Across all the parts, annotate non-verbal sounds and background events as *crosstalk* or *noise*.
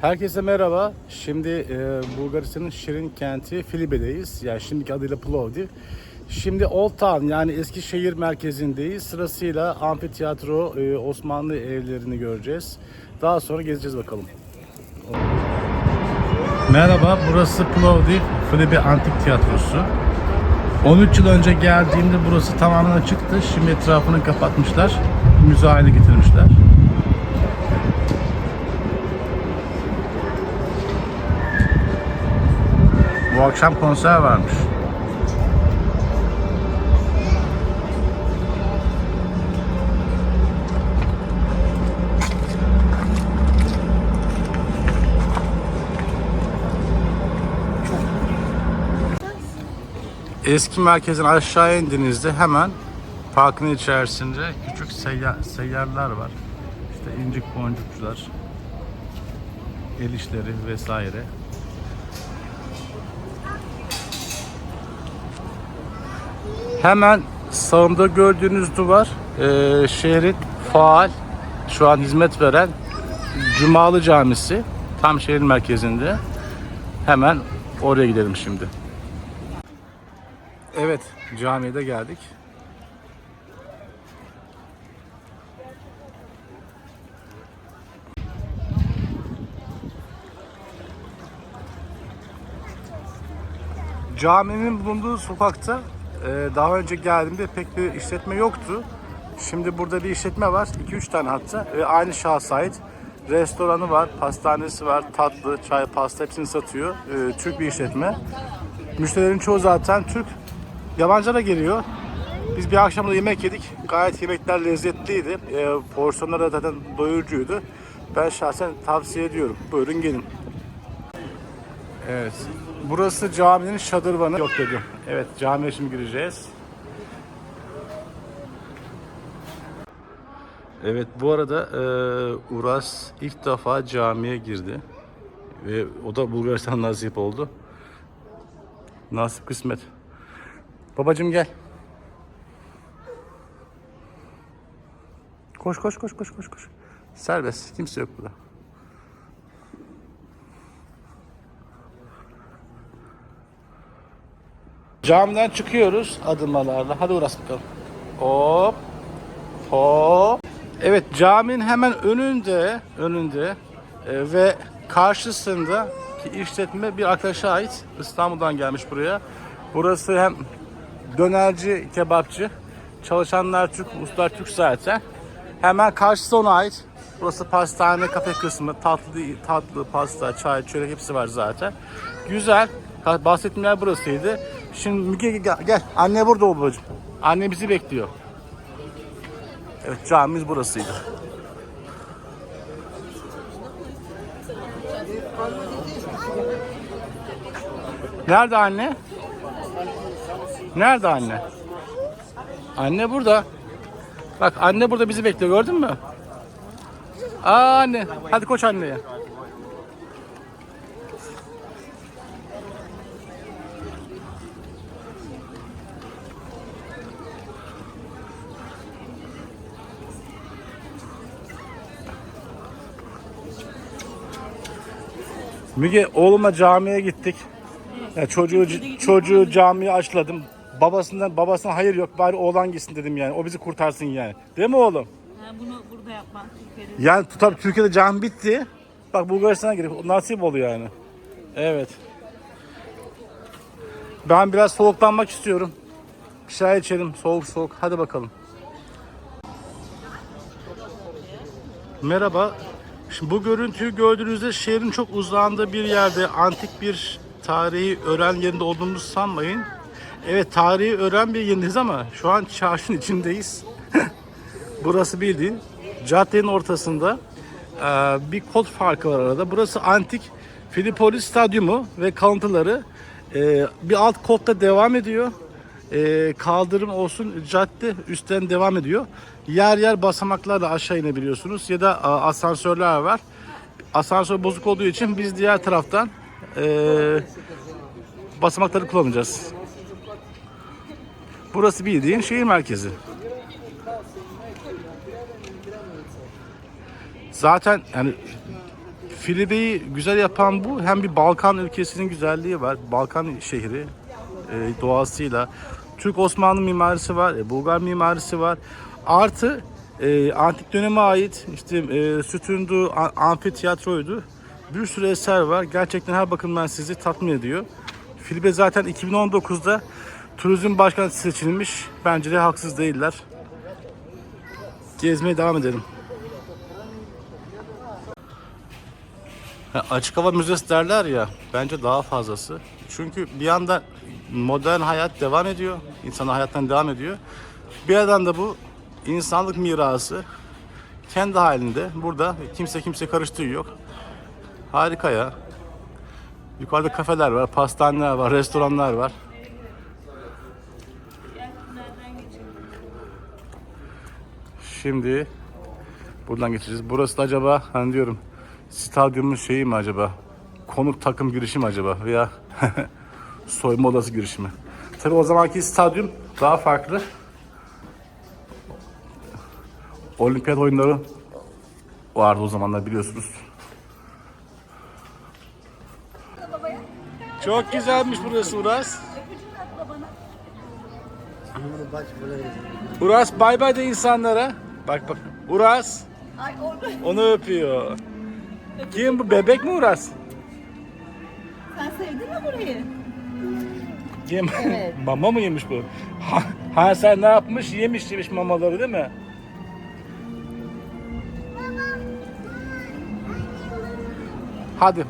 Herkese merhaba. Şimdi e, Bulgaristan'ın Şirin kenti Filibe'deyiz. Yani şimdiki adıyla Plovdiv. Şimdi Old Town yani Eskişehir merkezindeyiz. Sırasıyla amfiteyatro, e, Osmanlı evlerini göreceğiz. Daha sonra gezeceğiz bakalım. Merhaba, burası Plovdiv Filibe Antik Tiyatrosu. 13 yıl önce geldiğimde burası tamamen açıktı. Şimdi etrafını kapatmışlar. Müze haline getirmişler. Akşam konser varmış. Eski merkezin aşağı indiğinizde hemen parkın içerisinde küçük seyyar, seyyarlar var. İşte incik boncukçular, el işleri vesaire. Hemen sağımda gördüğünüz duvar eee, şehrin faal, şu an hizmet veren Cumalı Camisi. Tam şehrin merkezinde. Hemen oraya gidelim şimdi. Evet, camiye de geldik. Caminin bulunduğu sokakta e, daha önce geldiğimde pek bir işletme yoktu. Şimdi burada bir işletme var. 2-3 tane hatta. Ve aynı şahsa ait. Restoranı var, pastanesi var, tatlı, çay, pasta hepsini satıyor. E, Türk bir işletme. Müşterilerin çoğu zaten Türk. Yabancılar da geliyor. Biz bir akşam da yemek yedik. Gayet yemekler lezzetliydi. E, porsiyonları da zaten doyurucuydu. Ben şahsen tavsiye ediyorum. Buyurun gelin. Evet. Burası caminin şadırvanı. Yok dedim. Evet camiye şimdi gireceğiz. Evet bu arada e, Uras ilk defa camiye girdi. Ve o da Bulgaristan *laughs* nasip oldu. Nasip kısmet. Babacım gel. Koş koş koş koş koş koş. Serbest. Kimse yok burada. Camiden çıkıyoruz adımlarla. Hadi uğraş bakalım. Hop. Hop. Evet caminin hemen önünde önünde e, ve karşısında ki işletme bir arkadaşa ait. İstanbul'dan gelmiş buraya. Burası hem dönerci, kebapçı. Çalışanlar Türk, ustalar Türk zaten. Hemen karşısı ona ait. Burası pastane, kafe kısmı. Tatlı, tatlı, pasta, çay, çörek hepsi var zaten. Güzel. Bahsettiğim yer burasıydı. Şimdi Müge gel, gel. Anne burada ol babacığım. Anne bizi bekliyor. Evet camimiz burasıydı. Nerede anne? Nerede anne? Anne burada. Bak anne burada bizi bekliyor gördün mü? Aa anne. Hadi koş anneye. Müge oğluma camiye gittik. Ya çocuğu çocuğu camiye açladım. Babasından babasına hayır yok bari oğlan gitsin dedim yani. O bizi kurtarsın yani. Değil mi oğlum? Ha, bunu burada yapman Türkiye'de. Yani tabii Türkiye'de cami bitti. Bak Bulgaristan'a girip nasip oluyor yani. Evet. Ben biraz soğuklanmak istiyorum. Bir şey içelim soğuk soğuk. Hadi bakalım. Merhaba. Şimdi bu görüntüyü gördüğünüzde şehrin çok uzağında bir yerde antik bir tarihi öğren yerinde olduğumuzu sanmayın. Evet tarihi öğren bir yerindeyiz ama şu an çarşının içindeyiz. *laughs* Burası bildiğin caddenin ortasında e, bir kod farkı var arada. Burası antik Filipolis Stadyumu ve kalıntıları e, bir alt kodda devam ediyor. E, kaldırım olsun cadde üstten devam ediyor. Yer yer basamaklarla aşağı inebiliyorsunuz ya da e, asansörler var. Asansör bozuk olduğu için biz diğer taraftan e, basamakları kullanacağız. Burası bildiğin şehir merkezi. Zaten yani Filibe'yi güzel yapan bu. Hem bir Balkan ülkesinin güzelliği var. Balkan şehri e, doğasıyla. Türk Osmanlı mimarisi var. e, Bulgar mimarisi var. Artı e, antik döneme ait işte e, sütundu, amfiteyatroydu. Bir sürü eser var. Gerçekten her bakımdan sizi tatmin ediyor. Filibe zaten 2019'da turizm başkenti seçilmiş. Bence de haksız değiller. Gezmeye devam edelim. Ha, açık hava müzesi derler ya bence daha fazlası. Çünkü bir yandan modern hayat devam ediyor. İnsan hayattan devam ediyor. Bir yandan da bu insanlık mirası kendi halinde burada kimse kimse karıştığı yok. Harika ya. Yukarıda kafeler var, pastaneler var, restoranlar var. Şimdi buradan geçeceğiz. Burası da acaba hani diyorum stadyumun şeyi mi acaba? Konuk takım girişi mi acaba? Veya *laughs* soyma odası girişi mi? Tabii o zamanki stadyum daha farklı. Olimpiyat oyunları vardı o zamanlar biliyorsunuz. Çok güzelmiş burası Uras. Uras bay bay de insanlara. Bak bak. Uras. Ay orada. Onu öpüyor. Kim bu? Bebek mi Uras? Sen sevdin mi burayı? Kim? Evet. *laughs* Mama mı yemiş bu? Ha, ha sen ne yapmış? Yemiş yemiş mamaları değil mi? Hadi.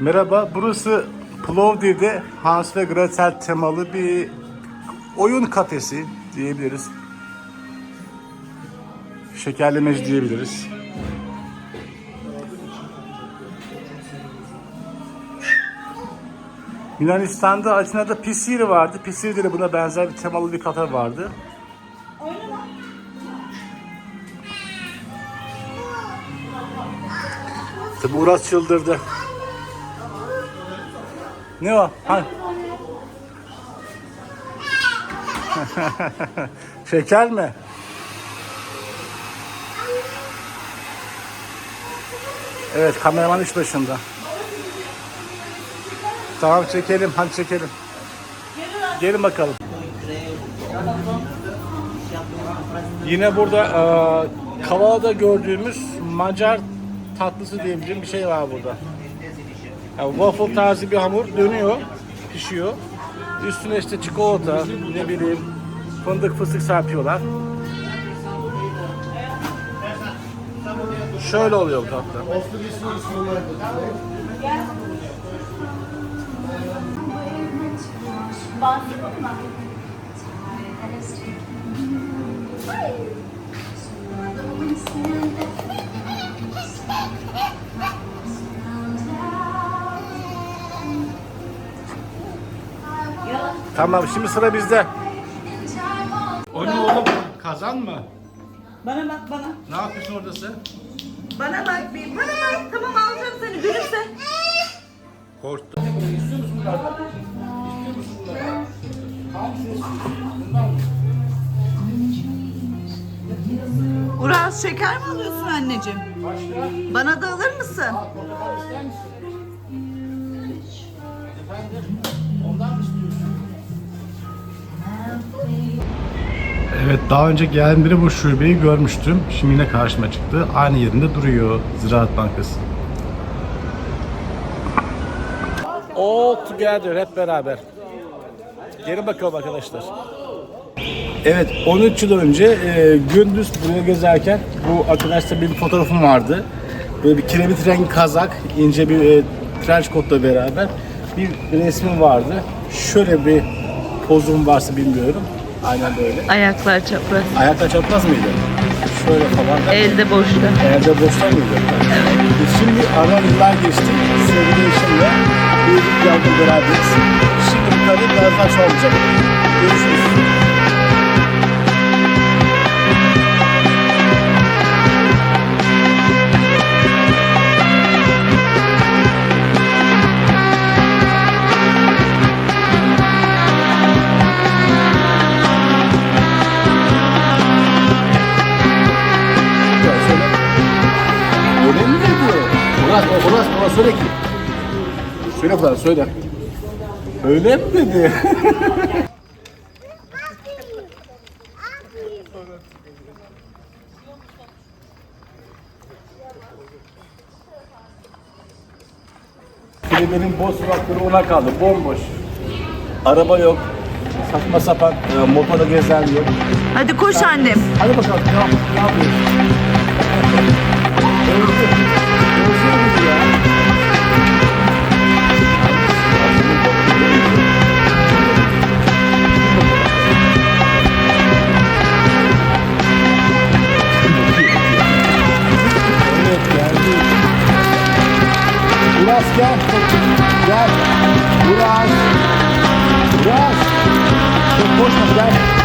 Merhaba, burası Plovdiv'de Hans ve Gretel temalı bir oyun kafesi diyebiliriz. Şekerlemeci diyebiliriz. Yunanistan'da Atina'da Pisiri vardı. Pisiri'de de buna benzer bir temalı bir kafe vardı. Tabi Uras çıldırdı. Ne o? Ha? *laughs* Şeker mi? Evet kameraman iş başında. Tamam çekelim hadi çekelim. Gelin bakalım. Yine burada e, Kavala'da gördüğümüz Macar tatlısı diyebileceğim bir şey var burada. Yani waffle tarzı bir hamur dönüyor, pişiyor. Üstüne işte çikolata, ne bileyim fındık fıstık serpiyorlar. Şöyle oluyor bu tatlı. Tamam şimdi sıra bizde. O ne oğlum? Kazan mı? Bana bak bana. Ne yapıyorsun orada sen? Bana bak bir. Bana bak. Tamam alacağım seni. Gülümse. Korktum. İstiyor musun? Bunlar mı? Uraz şeker mi alıyorsun anneciğim? Başka? Bana da alır mısın? Portakal ister misin? Evet daha önce geldiğimde bu şubeyi görmüştüm. Şimdi yine karşıma çıktı. Aynı yerinde duruyor Ziraat Bankası. All together hep beraber. Gelin bakalım arkadaşlar. Evet 13 yıl önce e, gündüz buraya gezerken bu arkadaşla bir fotoğrafım vardı. Böyle bir kiremit rengi kazak, ince bir e, trench coat'la beraber bir resmim vardı. Şöyle bir pozum varsa bilmiyorum. Aynen böyle. Ayaklar çapraz. Ayakta çapraz mıydı? Şöyle falan. Elde boşta. Evde boşta mıydı? Evet. Şimdi aradan yıllar geçti. Sevgili eşimle birlik yaptık beraberiz. Şimdi yukarıda biraz daha çoğalacak. Görüşürüz. Söyle ki. Söyle kadar söyle. Öyle mi dedi? *laughs* Kelimenin boş sokakları ona kaldı, bomboş. Araba yok, saçma sapan e, motorla gezen yok. Hadi koş annem. Hadi bakalım, ne, yap- ne? Özür, özür mü ya? Gel. Gel. Uras. Uras. Çok koşma gel.